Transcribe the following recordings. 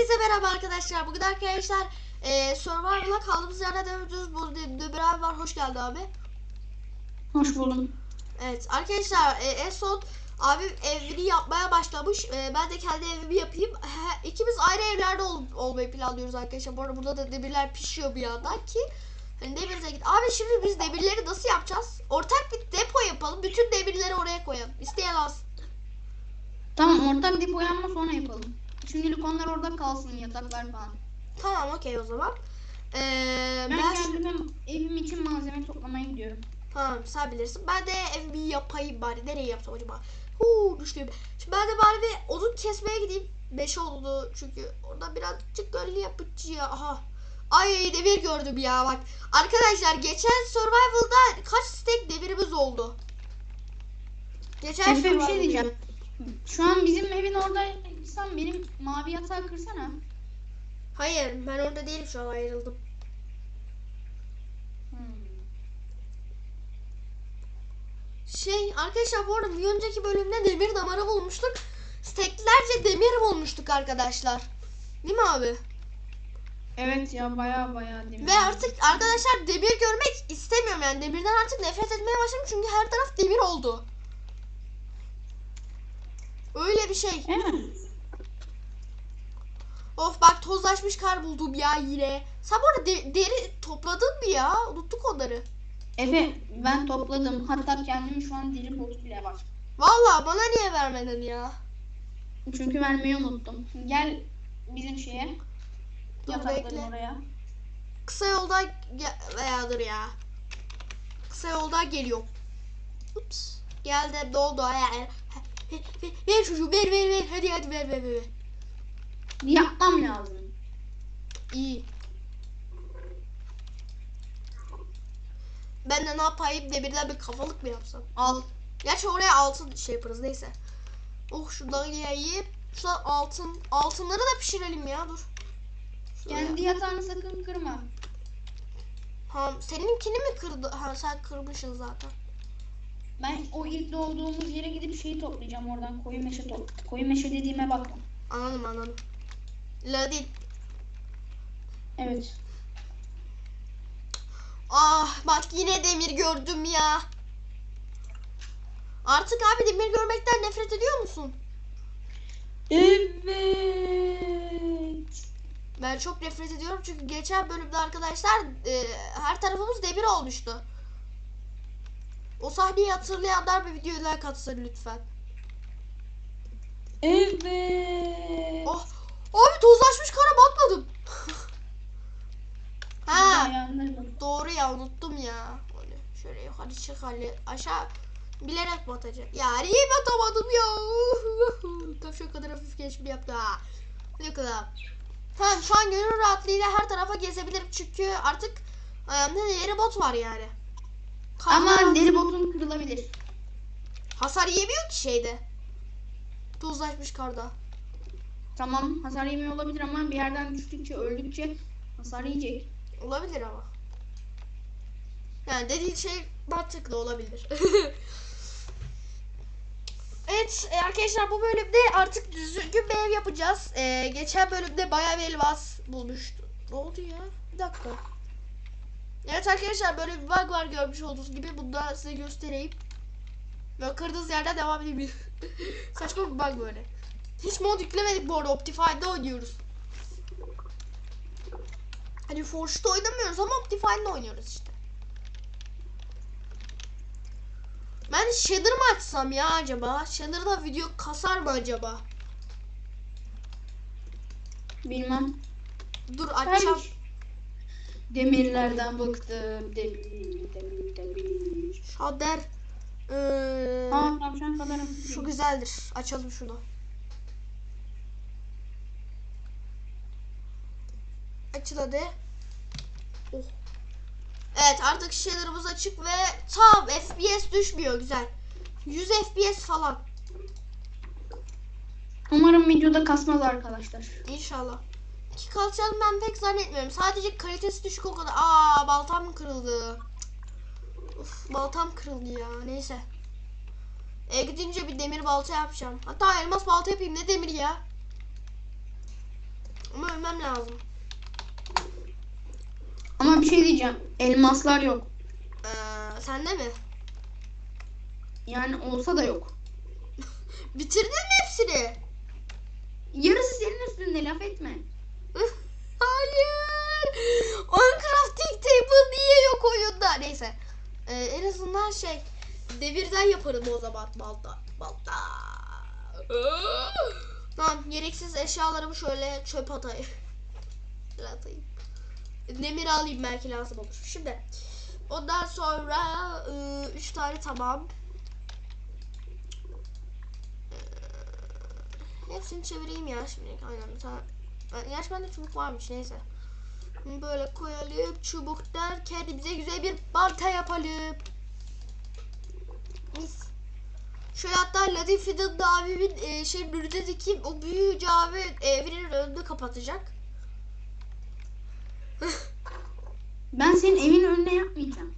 Hepinize merhaba arkadaşlar. Bugün arkadaşlar e, Survival'a kaldığımız yerden devam ediyoruz. Bu Döbür abi var. Hoş geldi abi. Hoş buldum. Evet arkadaşlar e, en son abim evini yapmaya başlamış. E, ben de kendi evimi yapayım. He, ikimiz ayrı evlerde ol, olmayı planlıyoruz arkadaşlar. Bu arada burada da demirler pişiyor bir yandan ki. Hani demirimize git. Abi şimdi biz demirleri nasıl yapacağız? Ortak bir depo yapalım. Bütün demirleri oraya koyalım. İsteyen alsın. Tamam ortak depo yanma sonra yapalım. Şimdilik onlar orada kalsın yataklar falan. Tamam okey o zaman. Ee, Ben, ben, kendime evim için malzeme toplamaya gidiyorum. Tamam sen bilirsin. Ben de evimi yapayım bari. Nereye yapsam acaba? Huu düştüm. Şimdi ben de bari bir odun kesmeye gideyim. 5 oldu çünkü orada birazcık gölge yapıcı Aha. Ay demir gördüm ya bak. Arkadaşlar geçen survival'da kaç stack demirimiz oldu? Geçen Efe bir şey diyeceğim. Şu an bizim evin oradaysan benim mavi yatağı kırsana. Hayır ben orada değilim şu an ayrıldım. Şey arkadaşlar bu arada bir önceki bölümde demir damarı bulmuştuk. Steklerce demir bulmuştuk arkadaşlar. Değil mi abi? Evet ya baya baya demir. Ve artık arkadaşlar demir görmek istemiyorum yani. Demirden artık nefret etmeye başladım çünkü her taraf demir oldu. Öyle bir şey. Evet. Of bak tozlaşmış kar buldum ya yine. Sen bu de- deri topladın mı ya? Unuttuk onları. Efe ben topladım. Hatta kendim şu an deri bot bile var. Vallahi bana niye vermedin ya? Çünkü vermeyi unuttum. Gel bizim şeye. Dur bekle. oraya. Kısa yolda ge- veyadır ya. Kısa yolda geliyor. Ups. Geldi doldu. Ver, ver, ver çocuğu ver ver ver. Hadi hadi ver ver ver. Yapmam lazım. İyi. Ben de ne yapayım demirden bir kafalık mı yapsam? Al. Gerçi oraya altın şey yaparız neyse. Oh şuradan yiyip şuradan altın altınları da pişirelim ya dur. Şuraya. Kendi yatağını sakın kırma. Ha, seninkini mi kırdı? Ha sen kırmışsın zaten. Ben o ilk doğduğumuz yere gidip şeyi toplayacağım oradan. Koyu meşe top. Koyu meşe dediğime bakma. Anladım anladım. Ladin. Evet. Ah bak yine demir gördüm ya. Artık abi demir görmekten nefret ediyor musun? Evet. Ben çok nefret ediyorum çünkü geçen bölümde arkadaşlar e, her tarafımız demir olmuştu. O sahneyi hatırlayanlar bir videoya like atsın lütfen. Evet. Oh, abi tozlaşmış kara batmadım. ha, doğru ya unuttum ya. Öyle şöyle yukarı çık hadi aşağı bilerek batacak. Ya niye batamadım ya? Tavşan kadar hafif geçim yaptı ha. Ne kadar. Tamam şu an gönül rahatlığıyla her tarafa gezebilirim çünkü artık ayağımda yeri bot var yani. Ama Kalmaz. deri botun kırılabilir. hasar yemiyor ki şeyde. Tozlaşmış karda. Tamam hasar yemiyor olabilir ama bir yerden düştükçe öldükçe hasar yiyecek. Olabilir ama. Yani dediğin şey mantıklı olabilir. evet e, arkadaşlar bu bölümde artık düzgün bir ev yapacağız. E, geçen bölümde bayağı bir elmas bulmuştu. Ne oldu ya? Bir dakika. Evet arkadaşlar böyle bir bug var görmüş olduğunuz gibi. Bunu da size göstereyim. Böyle kırdığınız yerden devam edebilir. Saçma bir bug böyle. Hiç mod yüklemedik bu arada. Optifine'de oynuyoruz. Hani Forge'da oynamıyoruz ama Optifine'de oynuyoruz işte. Ben Shader mı açsam ya acaba? Shader'da video kasar mı acaba? Bilmem. Dur açacağım. Demirlerden bıktım. Demir, demir, demir. Shader. Ee, kadarım. şu güzeldir. Açalım şunu. Açıl hadi. Oh. Evet artık shader'ımız açık ve tam FPS düşmüyor güzel. 100 FPS falan. Umarım videoda kasmaz arkadaşlar. İnşallah. Ki kalacağını ben pek zannetmiyorum. Sadece kalitesi düşük o kadar. Aa baltam kırıldı. Uf, baltam kırıldı ya. Neyse. E gidince bir demir balta yapacağım. Hatta elmas balta yapayım. Ne demir ya? gelmem lazım. Ama bir şey diyeceğim. Elmaslar yok. Ee, sende mi? Yani olsa da yok. Bitirdin mi hepsini? Yarısı senin üstünde laf etme. Hayır. On crafting table niye yok oyunda? Neyse. Ee, en azından şey devirden yaparım o zaman balta. Balta. Tamam gereksiz eşyalarımı şöyle çöp atayım. Atayım. Demir alayım belki lazım olur. Şimdi ondan sonra 3 tane tamam. Ee, Hepsini çevireyim ya şimdi. Aynen bir tane. Bende çubuk varmış neyse. Böyle koyalım çubuk derken bize güzel bir balta yapalım. Mis. Şöyle hatta Latifi'den de abimin e, şey dikeyim. O büyüğü cami evinin önünde kapatacak. Ben senin evin önüne yapmayacağım.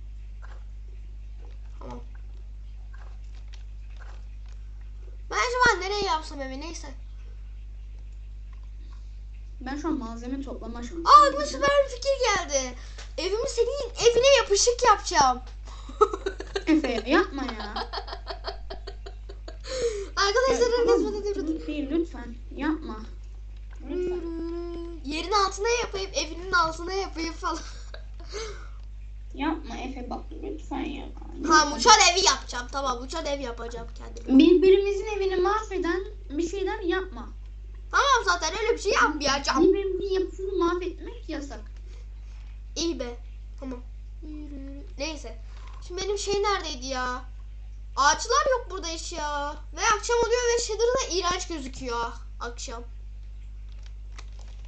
Tamam. Ben acaba nereye yapsam evi neyse. Ben şu an malzeme toplama aşamasındayım. Aa aklıma süper bir fikir geldi. Evimi senin evine yapışık yapacağım. Efe yapma ya. Arkadaşlar herkes bana devredin. Lütfen yapma. Lütfen. Yerin altına yapayım, evinin altına yapayım falan. Yapma Efe bak lütfen ya. Tamam uçan evi yapacağım. Tamam uçan ev yapacağım kendime. Birbirimizin evini mahveden bir şeyler yapma. Tamam zaten öyle bir şey yapmayacağım. Birbirimizin yapısını mahvetmek yasak. İyi be. Tamam. Neyse. Şimdi benim şey neredeydi ya? Ağaçlar yok burada hiç ya. Ve akşam oluyor ve Shader da iğrenç gözüküyor akşam.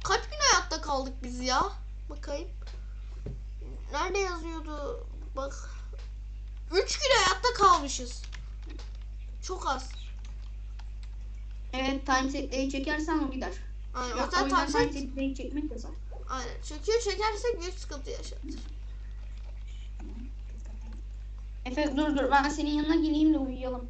Kaç gün hayatta kaldık biz ya? Bakayım. Nerede yazıyordu? Bak. Üç gün hayatta kalmışız. Çok az. Evet time setleri çekersen o gider. Aynen. Ya, o yüzden yüzden tavsiye time setleri çekmek yasak. Aynen. Çünkü çekersek büyük sıkıntı yaşarız. Efe dur dur ben senin yanına geleyim de uyuyalım.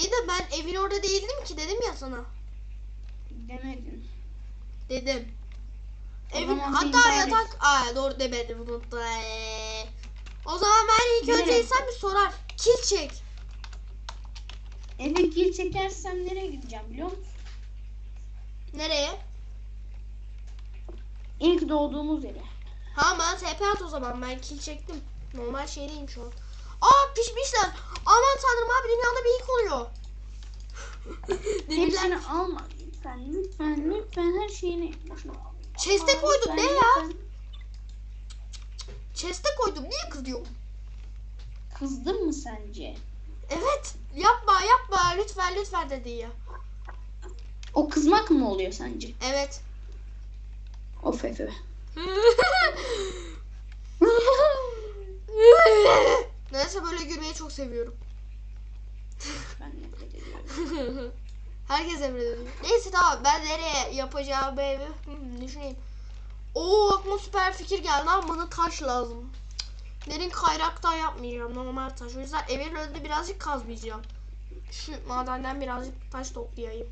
İyi de ben evin orada değildim ki dedim ya sana. Demedin. Dedim. O Evin hatta yatak Aa, doğru demedim. Ee, O zaman ben ilk önce Nereye? insan bir sorar. Kil çek. Efe kil çekersem nereye gideceğim biliyor musun? Nereye? İlk doğduğumuz yere. Ha ben TP at o zaman ben kil çektim. Normal şeydeyim şu an. Aa pişmişler. Aman tanrım abi dünyada bir ilk oluyor. Demirler Hepsini alma lütfen lütfen lütfen her şeyini. Chest'e Aa, koydum lütfen, ne ya? chest'e koydum niye kızıyor? Kızdın mı sence? Evet yapma yapma lütfen lütfen dedi ya. O kızmak mı oluyor sence? Evet. Of Efe. Neyse böyle gülmeyi çok seviyorum. ben nefret ediyorum. Herkes emrediyor. Neyse tamam ben nereye yapacağım evi hmm, düşüneyim. Oo aklıma süper fikir geldi ama bana taş lazım. Derin kayraktan yapmayacağım normal taş. O yüzden evin önünde birazcık kazmayacağım. Şu madenden birazcık taş toplayayım.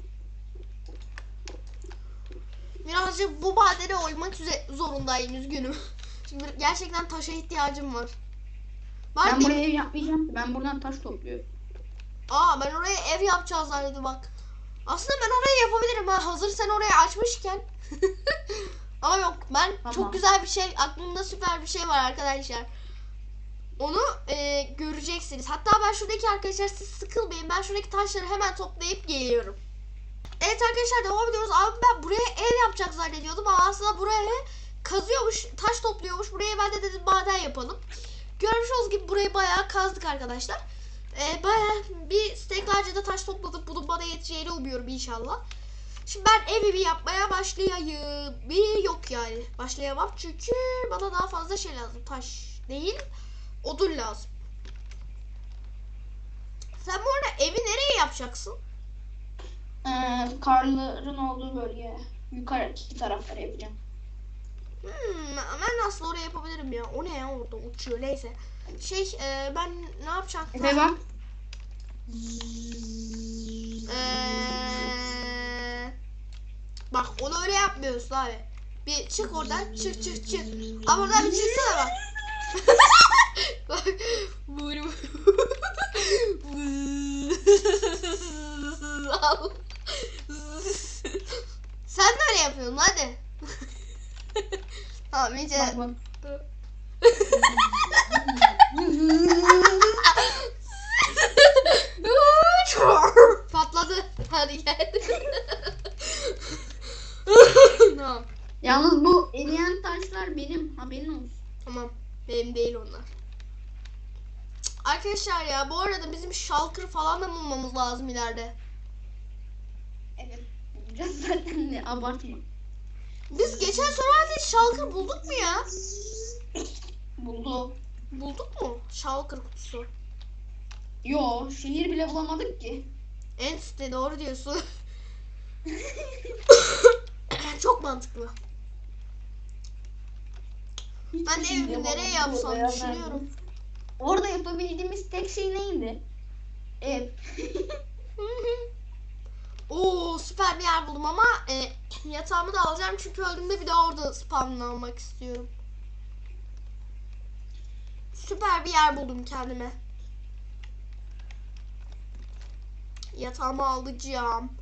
Birazcık bu madene oymak zorundayım üzgünüm. Çünkü gerçekten taşa ihtiyacım var. Var ben buraya ev yapmayacağım ki. Ben buradan taş topluyorum. Aa ben oraya ev yapacağız zannettim bak. Aslında ben oraya yapabilirim ha. Hazır sen orayı açmışken. Ama yok ben Tamam. çok güzel bir şey aklımda süper bir şey var arkadaşlar. Onu e, göreceksiniz. Hatta ben şuradaki arkadaşlar siz sıkılmayın. Ben şuradaki taşları hemen toplayıp geliyorum. Evet arkadaşlar devam ediyoruz. Abi ben buraya ev yapacak zannediyordum ama aslında buraya kazıyormuş, taş topluyormuş. Buraya ben de dedim maden yapalım. Görmüş olduğunuz gibi burayı bayağı kazdık arkadaşlar. Ee, bayağı bir steklerce de taş topladık. Bunun bana yeteceğini umuyorum inşallah. Şimdi ben evimi yapmaya başlayayım. Bir yok yani. Başlayamam çünkü bana daha fazla şey lazım. Taş değil, odun lazım. Sen bu arada evi nereye yapacaksın? Ee, karların olduğu bölge. Yukarı iki taraflara yapacağım. Hmm, ben aslında oraya yapabilirim ya. O ne ya orada uçuyor neyse. Şey e, ben ne yapacağım? Efe bak. Eee, bak onu öyle yapmıyorsun abi. Bir çık oradan çık çık çık. Ama oradan bir çıksana bak. bak. Al. Sen de öyle yapıyorsun hadi. Tamam iyice. Bak bak. Patladı. Hadi gel. tamam. Yalnız bu eriyen taşlar benim. Haberin olsun. Tamam. Benim değil onlar. Arkadaşlar ya bu arada bizim şalkır falan da bulmamız lazım ileride. Evet. Bulacağız zaten abartma. Biz geçen sefer şalkır bulduk mu ya? Buldu. Bulduk mu? Şalkır kutusu. Yo şehir bile bulamadık ki. En üstte doğru diyorsun. Çok mantıklı. Ben Hiçbir evimi şey nereye yapsam oraya düşünüyorum. ben. Orada yapabildiğimiz tek şey neydi? Ev. Oo süper bir yer buldum ama e, yatağımı da alacağım çünkü öldüğümde bir daha orada spamlanmak istiyorum. Süper bir yer buldum kendime. Yatağımı alacağım.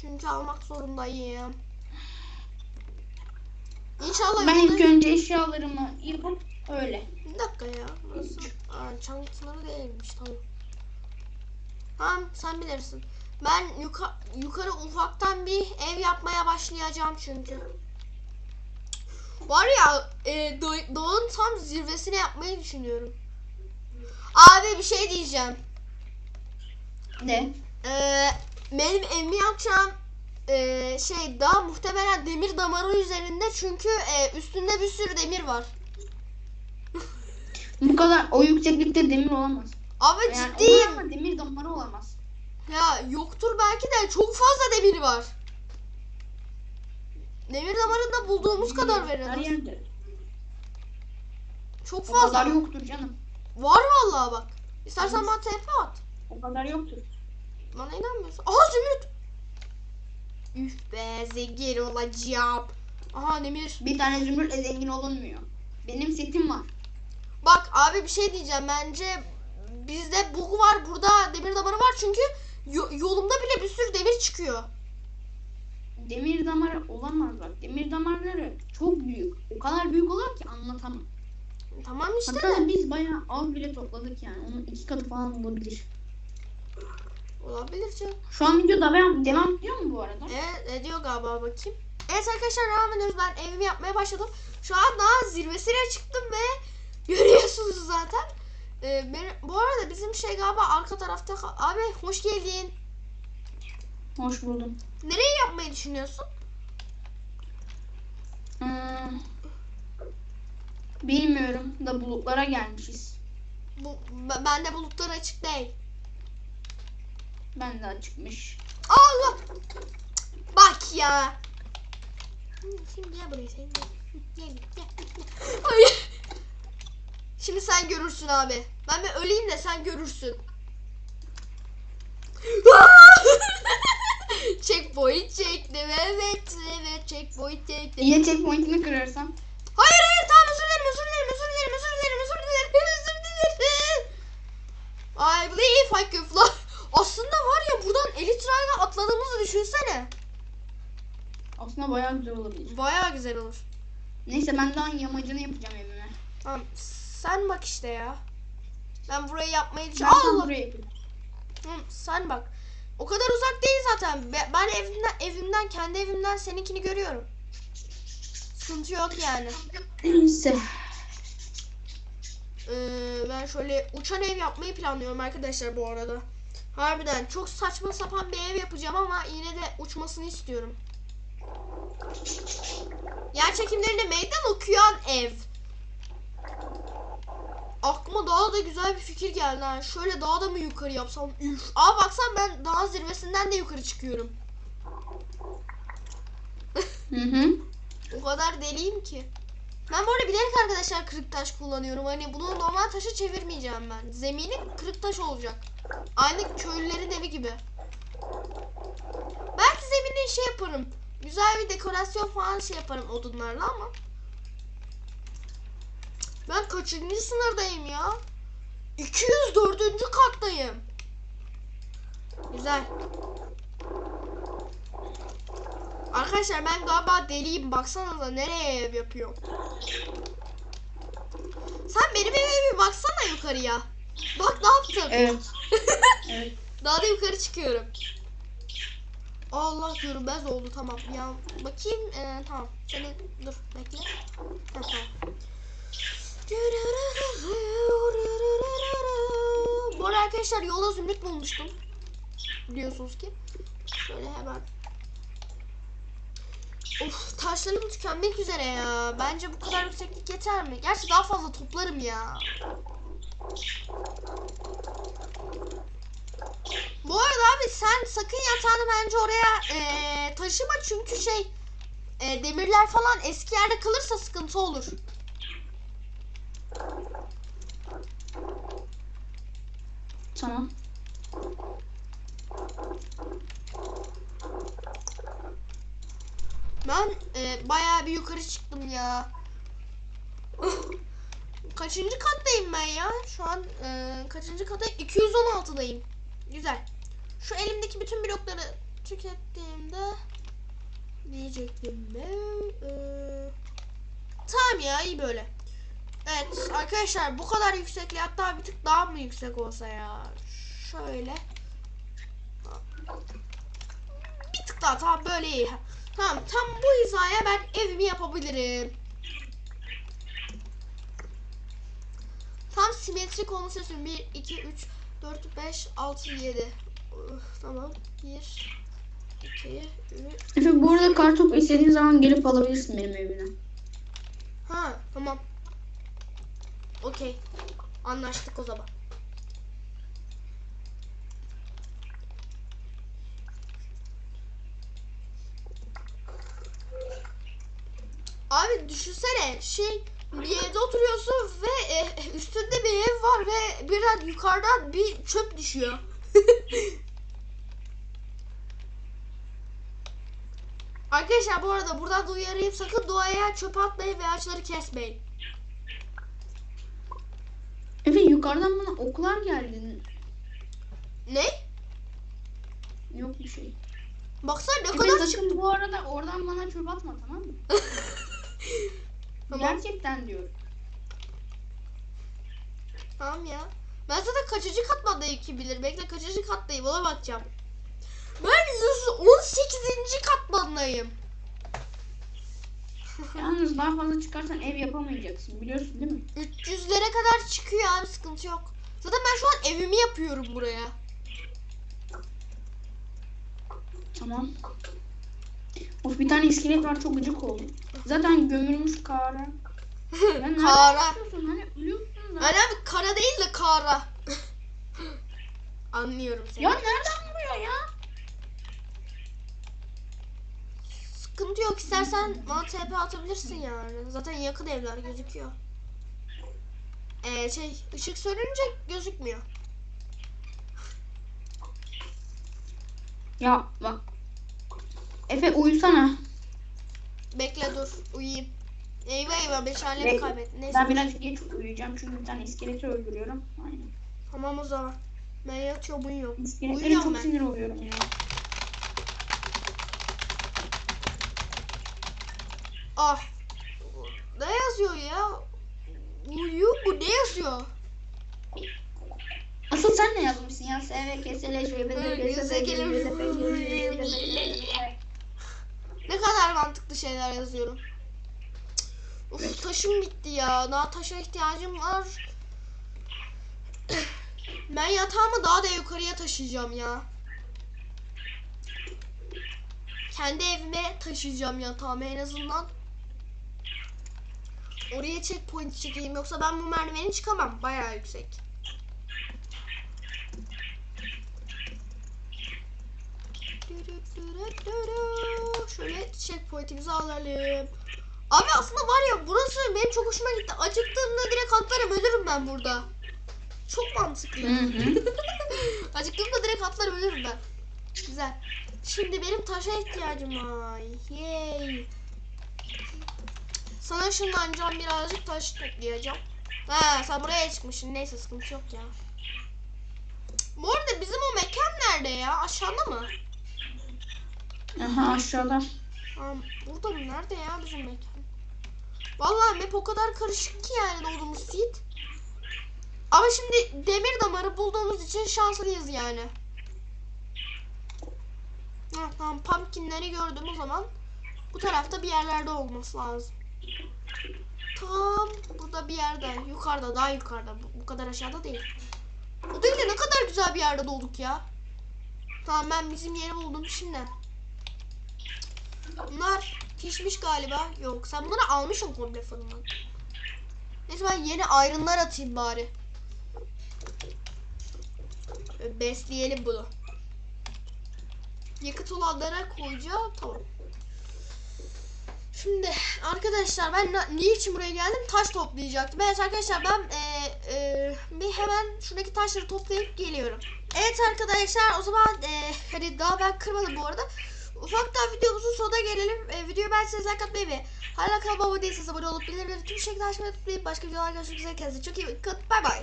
Çünkü almak zorundayım. İnşallah Ben ilk önce eşyalarımı yapıp öyle. Bir dakika ya. Burası Aa, çantaları değilmiş tamam. Tamam sen bilirsin. Ben yuka yukarı ufaktan bir ev yapmaya başlayacağım çünkü. Var ya e, do- dağın tam zirvesine yapmayı düşünüyorum. Abi bir şey diyeceğim. Ne? Ee, benim evimi yapacağım ee, şey daha muhtemelen demir damarı üzerinde çünkü ee, üstünde bir sürü demir var. Bu kadar o yükseklikte demir olamaz. Abi Yani ciddiyim. olur ama demir damarı olamaz. Ya yoktur belki de çok fazla demir var. Demir damarında bulduğumuz kadar yerde. Çok O fazla. kadar yoktur canım. Var vallahi bak. İstersen bana TP at. O kadar yoktur. Bana inanmıyorsun. Aha zümrüt. Üf be zengin olacağım. Aha demir. Bir tane zümrütle zengin olunmuyor. Benim setim var. Bak abi bir şey diyeceğim. Bence bizde bug var. Burada demir damarı var çünkü yolumda bile bir sürü demir çıkıyor. Demir damarı olamaz bak. Demir damarları çok büyük. O kadar büyük olur ki anlatamam. Tamam işte Hatta biz bayağı az bile topladık yani. Onun iki katı falan olabilir. Olabilir canım. Şu an video devam, devam ediyor mu bu arada? Evet ediyor galiba bakayım. Evet arkadaşlar devam ediyoruz. Ben evimi yapmaya başladım. Şu an daha zirvesine çıktım ve görüyorsunuz zaten. Ee, benim, bu arada bizim şey galiba arka tarafta. Abi hoş geldin. Hoş buldum. Nereyi yapmayı düşünüyorsun? Hmm. Bilmiyorum da bulutlara gelmişiz. Bu, b- bende bulutlar açık değil. Ben de açıkmış. Allah! Bak ya. Şimdi gel buraya sen gel. Gel gel. Hayır. Şimdi sen görürsün abi. Ben bir öleyim de sen görürsün. checkpoint çektim evet evet checkpoint çektim. Ya checkpoint'ini kırarsam? Hayır hayır tamam özür dilerim özür dilerim özür dilerim özür dilerim özür dilerim özür dilerim. I believe I can fly. Aslında var ya buradan Elytra'yla atladığımızı düşünsene. Aslında bayağı güzel olabilir. Baya güzel olur. Neyse ben daha yamacını yapacağım evime. Tamam sen bak işte ya. Ben burayı yapmayı Allah. Hı, sen bak. O kadar uzak değil zaten. Be- Ben evimden, evimden kendi evimden seninkini görüyorum. Sıkıntı yok yani. Neyse. Ee, ben şöyle uçan ev yapmayı planlıyorum arkadaşlar bu arada. Harbiden çok saçma sapan bir ev yapacağım ama yine de uçmasını istiyorum. Yer çekimlerine meydan okuyan ev. Aklıma daha da güzel bir fikir geldi ha. Şöyle daha da mı yukarı yapsam? Üf. Aa baksan ben daha zirvesinden de yukarı çıkıyorum. Hı hı. O kadar deliyim ki. Ben arada bilerek arkadaşlar kırık taş kullanıyorum. Hani bunu normal taşa çevirmeyeceğim ben. Zemini kırık taş olacak. Aynı köylülerin evi gibi. Belki zeminini şey yaparım. Güzel bir dekorasyon falan şey yaparım odunlarla ama. Ben kaçıncı sınırdayım ya? 204. kattayım. Güzel. Arkadaşlar ben galiba deliyim. Baksanıza nereye ev yapıyorum. Sen benim evime bir baksana yukarıya. Bak ne yaptım. Evet. evet. Daha da yukarı çıkıyorum. Allah görünmez oldu tamam. Ya bakayım ee, tamam. Senin dur bekle. Ha, tamam. Bu arada arkadaşlar yola zümrüt bulmuştum. Biliyorsunuz ki. Şöyle hemen. Of taşlarım tükenmek üzere ya. Bence bu kadar yükseklik yeter mi? Gerçi daha fazla toplarım ya. Bu arada abi sen sakın yatağını bence oraya eee, taşıma çünkü şey eee, demirler falan eski yerde kalırsa sıkıntı olur. Tamam. Ben eee, bayağı bir yukarı çıktım ya. Kaçıncı kattayım ben ya? Şu an eee, kaçıncı kattayım? 216'dayım. Güzel. Şu elimdeki bütün blokları tükettiğimde diyecektim ne? Eee, tamam ya iyi böyle. Evet arkadaşlar bu kadar yüksekliği hatta bir tık daha mı yüksek olsa ya? Şöyle. Bir tık daha tamam böyle iyi. Tamam tam bu hizaya ben evimi yapabilirim. Tam simetrik olması istiyorum. 1, 2, 3, 4, 5, 6, 7. Tamam. 1, 2, 3. Efe bu arada kartopu istediğin zaman gelip alabilirsin benim evimden. Ha tamam. Okey. Anlaştık o zaman. Abi düşünsene şey bir evde oturuyorsun ve e, üstünde bir ev var ve birden yukarıdan bir çöp düşüyor. Arkadaşlar bu arada buradan da uyarayım sakın doğaya çöp atmayın ve ağaçları kesmeyin. Efe yukarıdan bana oklar geldi. Ne? Yok bir şey. Baksana ne Efe kadar sakın bu arada oradan bana çöp atma tamam mı? Tamam. Gerçekten diyorum. Tamam ya. Ben zaten kaçıncı katmandayım bilir. Bekle kaçıncı kattayım ona bakacağım. Ben 118. katmandayım. Yalnız daha fazla çıkarsan ev yapamayacaksın biliyorsun değil mi? 300'lere kadar çıkıyor abi sıkıntı yok. Zaten ben şu an evimi yapıyorum buraya. Tamam. Of bir tane iskelet var çok gıcık oldu. Zaten gömülmüş kara. Ya Kara. Hani ölüyorsun. Yani abi kara değil de kara. Anlıyorum seni. Ya nereden vuruyor ya? Sıkıntı yok istersen bana TP atabilirsin yani. Zaten yakın evler gözüküyor. Ee, şey ışık sönünce gözükmüyor. Ya bak. Efe uyusana. Bekle dur uyuyayım. Eyvah eyvah meşalemi Bekle. kaybettim. Neyse. Ben biraz geç uyuyacağım çünkü bir tane iskeleti öldürüyorum. Aynen. Tamam o zaman. Ben yatıyorum uyuyorum. İskeletlere Uyuyorum çok ben. sinir oluyorum ya. Ah. Ne yazıyor ya? Uyu bu ne yazıyor? Asıl sen ne yazmışsın ya? SV, kesele, Ne kadar mantıklı şeyler yazıyorum. Of taşım bitti ya. Daha taşa ihtiyacım var. Ben yatağımı daha da yukarıya taşıyacağım ya. Kendi evime taşıyacağım yatağımı en azından. Oraya checkpoint çekeyim yoksa ben bu merdiveni çıkamam. Bayağı yüksek. Şöyle checkpoint'imizi alalım. Abi aslında var ya burası benim çok hoşuma gitti. Acıktığımda direkt atlarım ölürüm ben burada. Çok mantıklı. Acıktığımda direkt atlarım ölürüm ben. Güzel. Şimdi benim taşa ihtiyacım var. Yay. Sana şundan birazcık taş toplayacağım. Ha sen buraya çıkmışsın. Neyse sıkıntı yok ya. Bu arada bizim o mekan nerede ya? Aşağıda mı? Aha aşağıda. Aa, burada mı? Nerede ya bizim mekan? Vallahi map o kadar karışık ki yani doğduğumuz seed. Ama şimdi demir damarı bulduğumuz için şanslıyız yani. Ha, tamam pumpkinleri gördüm o zaman. Bu tarafta bir yerlerde olması lazım. Tam burada bir yerde. Yukarıda daha yukarıda. Bu, bu kadar aşağıda değil. O değil de ne kadar güzel bir yerde doğduk ya. Tamam ben bizim yeri buldum şimdi. Bunlar pişmiş galiba. Yok sen bunları almışsın komple fırından. Neyse ben yeni ayrınlar atayım bari. Besleyelim bunu. Yakıt olanlara koyacağım. Tamam. Şimdi arkadaşlar ben niçin buraya geldim? Taş toplayacaktım. Evet arkadaşlar ben e, e, bir hemen şuradaki taşları toplayıp geliyorum. Evet arkadaşlar o zaman e, hani daha ben kırmadım bu arada. Ufaktan videomuzun sonuna gelelim. E, videoyu beğendiyseniz like atmayı ve hala kanalıma abone değilseniz abone olup bildirimleri tüm şekilde açmayı unutmayın. Başka videolar görüşmek üzere. Kendinize çok iyi bakın. Bay bay.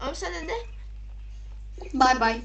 Abi sen de? Bay bay.